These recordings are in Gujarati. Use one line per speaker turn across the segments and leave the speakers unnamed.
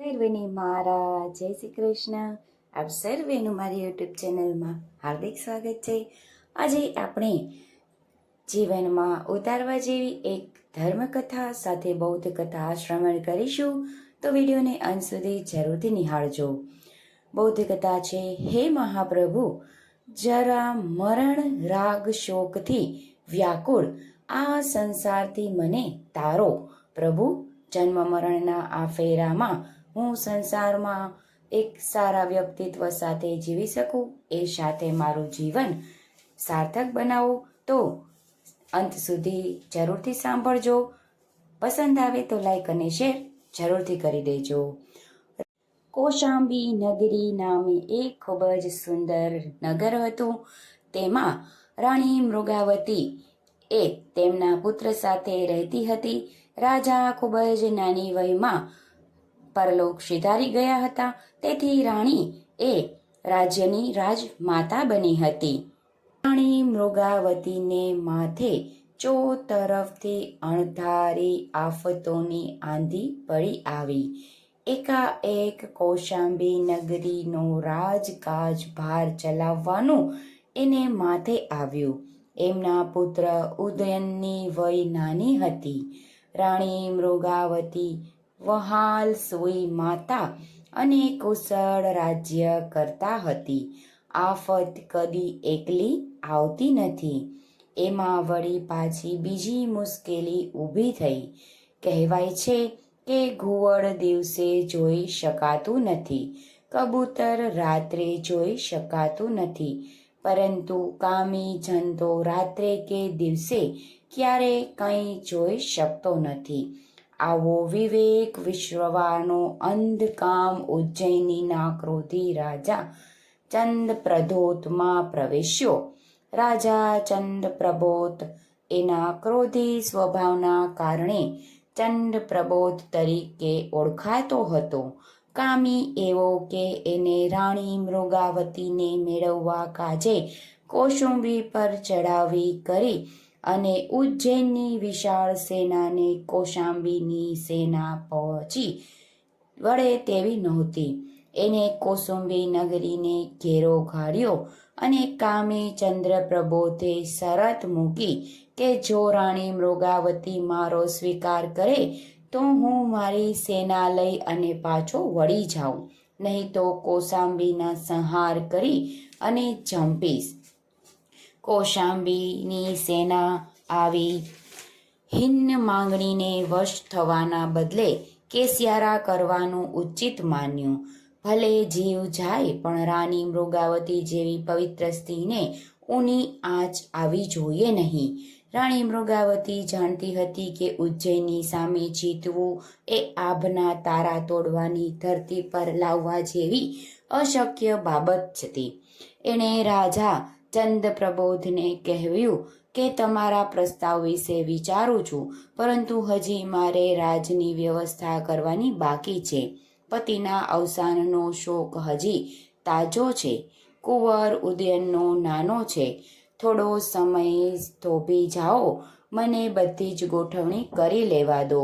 સર્વેને મારા જય શ્રી કૃષ્ણ. આપ સર્વેનું મારી યુટ્યુબ ચેનલમાં હાર્દિક સ્વાગત છે. આજે આપણે જીવનમાં ઉતારવા જેવી એક ધર્મકથા સાથે બૌદ્ધ કથા શ્રવણ કરીશું. તો વિડીયોને અંત સુધી જરૂરથી નિહાળજો. બૌદ્ધ કથા છે, હે મહાપ્રભુ, જરા મરણ રાગ શોકથી વ્યાકુળ, આ સંસારથી મને તારો. પ્રભુ, જન્મ મરણના આ ફેરામાં હું સંસારમાં એક સારા વ્યક્તિત્વ સાથે જીવી શકું, એ સાથે મારું જીવન સાર્થક બનાવો, તો અંત સુધી જરૂરથી સાંભળજો. પસંદ આવે તો લાઈક અને શેર જરૂરથી કરી દેજો. કોશાંબી નગરી નામે એક ખૂબ જ સુંદર નગર હતું. તેમાં રાણી મૃગાવતી એ તેમના પુત્ર સાથે રહેતી હતી. રાજા ખૂબ જ નાની વયમાં પરલોક સિધારી ગયા હતા. તેથી રાણી એ રાજ્યની રાજમાતા બની હતી. રાણી મૃગાવતીને માથે ચો તરફથી અણધારી આફતોની આંધી પડી આવી. એકાએક કૌશાંબી નગરીનો રાજકાજ ભાર ચલાવવાનું એને માથે આવ્યું. એમના પુત્ર ઉદયનની વય નાની હતી. રાણી મૃગાવતી વહાલ સોઈ માતા અને કુશળ રાજ્ય કરતા હતી. આફત કદી એકલી આવતી નથી. એમાં વળી પાછી બીજી મુશ્કેલી ઊભી થઈ. કહેવાય છે કે ઘુવડ દિવસે જોઈ શકાતું નથી. કબૂતર રાત્રે જોઈ શકાતું નથી. પરંતુ કામી જંતો રાત્રે કે દિવસે ક્યારે કંઈ જોઈ શકતો નથી. આવો વિવેક વિશ્વવાનો અંધકામ, ઉજ્જૈનીના ક્રોધી રાજા ચંદ પ્રધોતમાં પ્રવેશ્યો. રાજા ચંદ પ્રબોધ એના ક્રોધી સ્વભાવના કારણે ચંદ પ્રબોધ તરીકે ઓળખાતો હતો. કામી એવો કે એને રાણી મૃગાવતીને મેળવવા કાજે કોશુંબી પર ચડાવી કરી અને ઉજ્જૈનની વિશાળ સેનાને કોશાંબીની સેના પહોંચી વળે તેવી નહોતી. એને કોસુંબી નગરીને ઘેરો ઘાડ્યો અને કામી ચંદ્રપ્રબોધે શરત મૂકી કે જો રાણી મૃગાવતી મારો સ્વીકાર કરે, તો હું મારી સેના લઈ અને પાછો વળી જાઉં. નહીં તો કોસાંબીના સંહાર કરી અને જંપીશ. કૌશાંબીની સેના આવી. હિન્ન માંગણીને વશ થવાના બદલે કેસિયારા કરવાનું ઉચિત માન્યું. ભલે જીવ જાય, પણ રાણી મૃગાવતી જેવી પવિત્ર સ્ત્રીને ઊની આંચ આવી જોઈએ નહીં. રાણી મૃગાવતી જાણતી હતી કે ઉજ્જૈનની સામે જીતવું એ આભના તારા તોડવાની ધરતી પર લાવવા જેવી અશક્ય બાબત હતી. એણે રાજા ચંદ પ્રબોધને કહેવ્યું કે તમારા પ્રસ્તાવ વિશે વિચારું છું, પરંતુ હજી મારે રાજની વ્યવસ્થા કરવાની બાકી છે. પતિના અવસાનનો શોક હજી તાજો છે. કુંવર ઉદયનનો નાનો છે. થોડો સમય થોભી જાઓ, મને બધી જ ગોઠવણી કરી લેવા દો.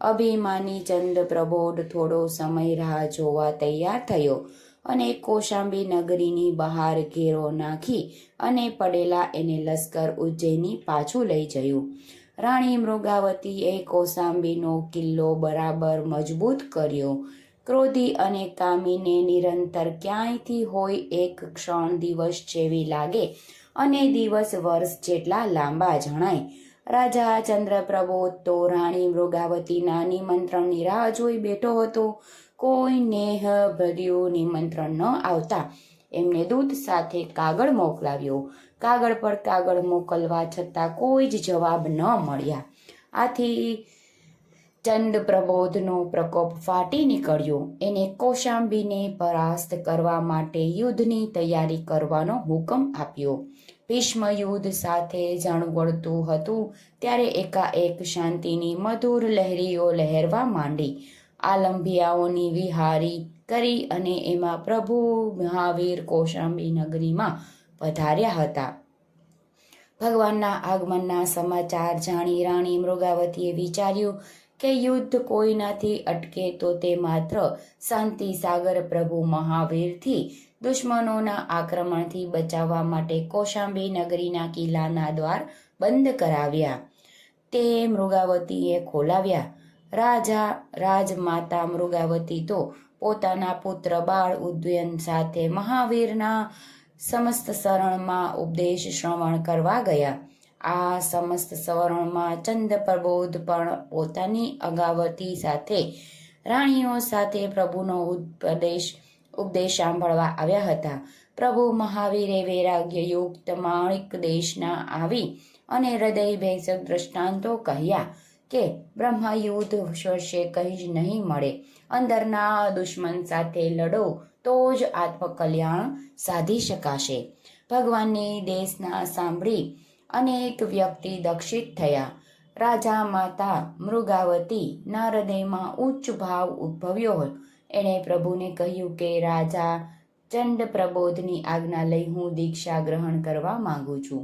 અભિમાની ચંદ પ્રબોધ થોડો સમય રાહ જોવા તૈયાર થયો. અને કોશાંબી નગરીની બહાર ઘેરો નાખી અને પડેલા એને લશ્કર ઉજ્જૈની પાછું લઈ જયું. રાણી મૃગાવતીએ કોશાંબીનો કિલ્લો બરાબર મજબૂત કર્યો. ક્રોધી અને કામીને નિરંતર ક્યાંયથી હોય એક ક્ષણ દિવસ જેવી લાગે અને દિવસ વર્ષ જેટલા લાંબા જણાય. રાજા ચંદ્રપ્રબોધ તો રાણી મૃગાવતીના નિમંત્રણની રાહ જોઈ બેઠો હતો. કોઈ નેહ ભર્યું નિમંત્રણ ન આવતા એમને દૂત સાથે કાગળ મોકલાવ્યો. કાગળ પર કાગળ મોકલવા છતાં કોઈ જ જવાબ ન મળ્યા. આથી ચંદ પ્રબોધનો પ્રકોપ ફાટી નીકળ્યો. એને કૌશાંબીને પરાસ્ત કરવા માટે યુદ્ધની તૈયારી કરવાનો હુકમ આપ્યો. ભીષ્મ યુદ્ધ સાથે જણવડતું હતું ત્યારે એકાએક શાંતિની મધુર લહેરીઓ લહેરવા માંડી. આલંભિયાઓની વિહારી કરી અને એમાં પ્રભુ મહાવીર કૌશાંબી નગરીમાં પધાર્યા હતા. ભગવાનના આગમનના સમાચાર જાણી રાણી મૃગાવતીએ વિચાર્યું કે યુદ્ધ કોઈનાથી અટકે તો તે માત્ર શાંતિ સાગર પ્રભુ મહાવીરથી દુશ્મનોના આક્રમણથી બચાવવા માટે કોશાંબી નગરીના કિલ્લાના દ્વાર બંધ કરાવ્યા. તે મૃગાવતીએ ખોલાવ્યા. રાજા રાજમાતા મૃગાવતી તો પોતાના પુત્ર બાળ ઉદ્યન સાથે મહાવીરના સમસ્ત શરણમાં ઉપદેશ શ્રવણ કરવા ગયા. આ સમસ્ત સવરણમાં ચંદ પ્રબોધ પણ પોતાની અગાવતી સાથે રાણીઓ સાથે પ્રભુનો ઉપદેશ ઉપદેશ સાંભળવા આવ્યા હતા. પ્રભુ મહાવીરે વૈરાગ્યયુક્ત માણિક દેશના આવી અને હૃદય ભેસક દ્રષ્ટાંતો કહ્યા કે બ્રહ્મયુદ્ધ શોષે કંઈ જ નહીં મળે. અંદરના દુશ્મન સાથે લડો તો જ આત્મકલ્યાણ સાધી શકાશે. ભગવાનની દેશના સાંભળી અનેક વ્યક્તિ દક્ષિત થયા. રાજા માતા મૃગાવતી ના હૃદયમાં ઉચ્ચ ભાવ ઉદ્ભવ્યો એણે પ્રભુને કહ્યું કે, રાજા, ચંડ પ્રબોધની આજ્ઞા લઈ હું દીક્ષા ગ્રહણ કરવા માંગુ છું.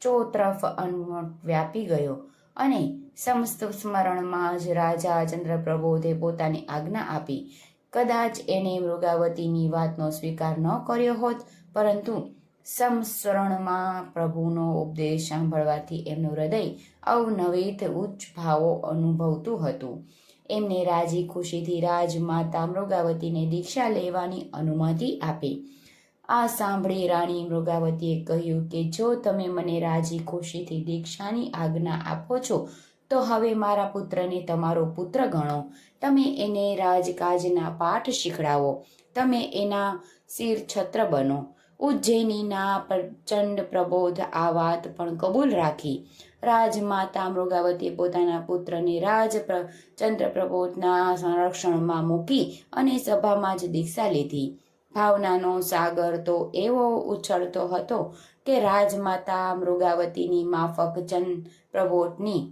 ચોતરફ અનવટ વ્યાપી ગયો અને સમસ્ત સ્મરણમાં જ રાજા ચંદ્રપ્રબોધે પોતાની આજ્ઞા આપી. કદાચ એને મૃગાવતીની વાતનો સ્વીકાર ન કર્યો હોત, પરંતુ સમસ્મરણમાં પ્રભુનો ઉપદેશ સાંભળવાથી એમનું હૃદય અવનવિત ઉચ્ચ ભાવો અનુભવતું હતું. એમને રાજી ખુશીથી રાજમાતા મૃગાવતીને દીક્ષા લેવાની અનુમતિ આપી. આ સાંભળી રાણી મૃગાવતીએ કહ્યું કે, જો તમે મને રાજી ખુશીથી દીક્ષાની આજ્ઞા આપો છો, તો હવે મારા પુત્રને તમારો પુત્ર ગણો. તમે એને રાજકાજના પાઠ શીખડાવો. તમે એના શિર છત્ર બનો. ઉજ્જૈનીના પ્રચંડ પ્રબોધ, આ વાત પણ કબૂલ રાખી. રાજમાતા મૃગાવતી પોતાના પુત્રને રાજ ચંદ્ર પ્રબોધના સંરક્ષણમાં મૂકી અને સભામાં જ દીક્ષા લીધી. ભાવનાનો સાગર તો એવો ઉછળતો હતો કે રાજમાતા મૃગાવતીની માફક ચંદ પ્રબોધની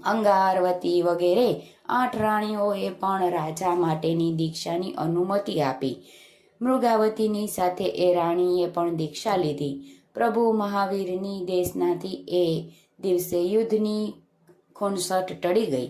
અંગારવતી વગેરે આઠ રાણીઓએ પણ રાજા માટેની દીક્ષાની અનુમતિ આપી. મૃગાવતીની સાથે એ રાણીએ પણ દીક્ષા લીધી. પ્રભુ મહાવીરની દેશનાથી એ દિવસે યુદ્ધની ખૂનસટ ટળી ગઈ.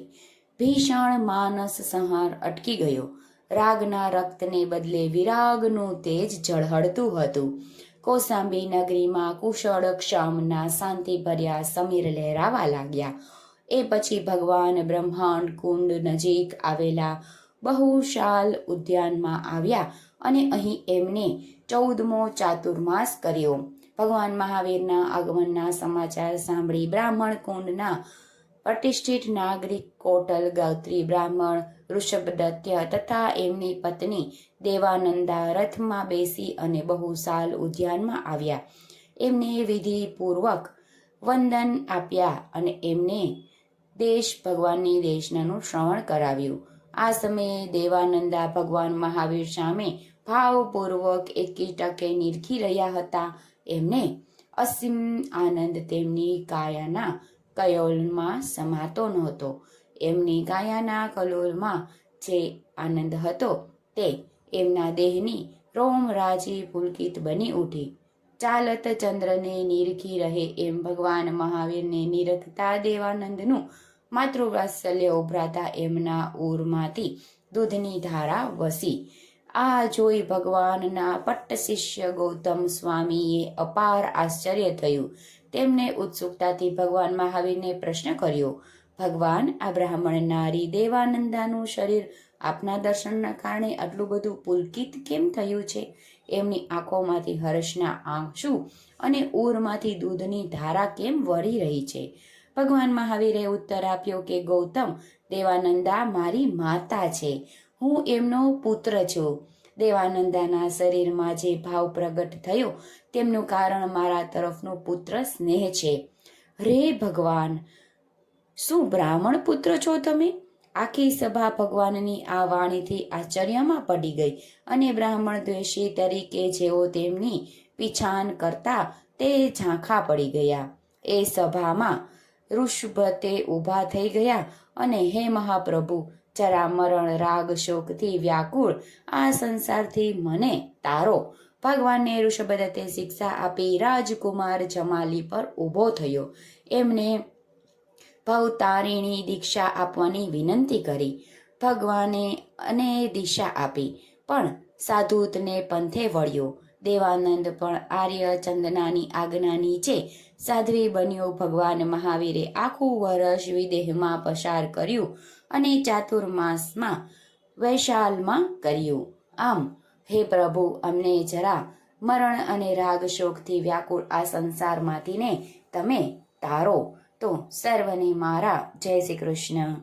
ભીષણ માનસ સંહાર અટકી ગયો. રાગના રક્તને બદલે વિરાગનું તેજ ઝળહળતું હતું. કોસાંબી નગરીમાં કુશળ ક્ષમના શાંતિભર્યા સમીર લહેરાવા લાગ્યા. એ પછી ભગવાન બ્રહ્માંડ કુંડ નજીક આવેલા બહુશાલ ઉદ્યાનમાં આવ્યા. અને અહીં એમને ચૌદમો ચાતુર્માસ કર્યો. ભગવાન મહાવીરના આગમનના સમાચાર સાંભળી બ્રાહ્મણ કુંડના પ્રતિષ્ઠિત નાગરિક કોટલ ગૌત્રી બ્રાહ્મણ ઋષભદત્ય તથા એમની પત્ની દેવાનંદા રથમાં બેસી અને બહુશાલ ઉદ્યાનમાં આવ્યા. એમને વિધિપૂર્વક વંદન આપ્યા અને એમને દેશ ભગવાનની દેશનાનું શ્રવણ કરાવ્યું. આ સમયે દેવાનંદા ભગવાન મહાવીર સામે ભાવપૂર્વક એકી ટકે નિરખી રહ્યા હતા. એમને અસીમ આનંદ તેમની કાયાના કયોલમાં સમાતો નહોતો. એમની કાયાના કલોલમાં જે આનંદ હતો તે એમના દેહની રોમરાજી પુલકિત બની ઉઠી. ચાલત ચંદ્રને નિરખી રહે એમ ભગવાન મહાવીરને નિરખતા દેવાનંદનું માતૃવાત્સલ્ય ઉભરાતા એમના ઉરમાંથી દૂધની ધારા વસી. આ જોઈ ભગવાનના પટ્ટ શિષ્ય ગૌતમ સ્વામીએ અપાર આશ્ચર્ય થયું. તેમને ઉત્સુકતાથી ભગવાન મહાવીરને પ્રશ્ન કર્યો, ભગવાન, આ બ્રાહ્મણ નારી દેવાનંદાનું શરીર આપના દર્શનના કારણે આટલું બધું પુલકિત કેમ થયું છે? એમની આંખોમાંથી હર્ષના આંસુ અને ઉરમાંથી દૂધની ધારા કેમ વળી રહી છે? ભગવાન મહાવીરે ઉત્તર આપ્યો કે, ગૌતમ, દેવાનંદા મારી માતા છે. હું એમનો પુત્ર છું. દેવાનંદાના શરીરમાં જે ભાવ પ્રગટ થયો, તેમનું કારણ મારા તરફનો પુત્ર સ્નેહ છે. રે ભગવાન, શું બ્રાહ્મણ પુત્ર છો તમે? આખી સભા ભગવાનની આ વાણીથી આશ્ચર્યમાં પડી ગઈ અને બ્રાહ્મણ દ્વેષી તરીકે જેઓ તેમની પીછાન કરતા તે ઝાંખા પડી ગયા. એ સભામાં ઋષભતે ઊભા થઈ ગયા અને હે મહાપ્રભુ જરા મરણ રાગ, શોકથી વ્યાકુળ. આ સંસારથી મને તારો. ભગવાનને ઋષભદત્તે શિક્ષા આપી રાજકુમાર જમાલી પર ઊભો થયો. એમને ભવતારીણી દીક્ષા આપવાની વિનંતી કરી. ભગવાને અને દિશા આપી, પણ સાધુતને પંથે વળ્યો. દેવાનંદ પણ આર્ય ચંદનાની આજ્ઞા નીચે સાધ્વી બન્યો ભગવાન મહાવીરે આખું વર્ષ વિદેહમાં પસાર કર્યું અને ચાતુર્માસમાં વૈશાલમાં કર્યું. આમ, હે પ્રભુ, અમને જરા મરણ અને રાગ શોકથી વ્યાકુળ આ સંસારમાંથી ને તમે તારો. તો સર્વને મારા. જય શ્રી કૃષ્ણ.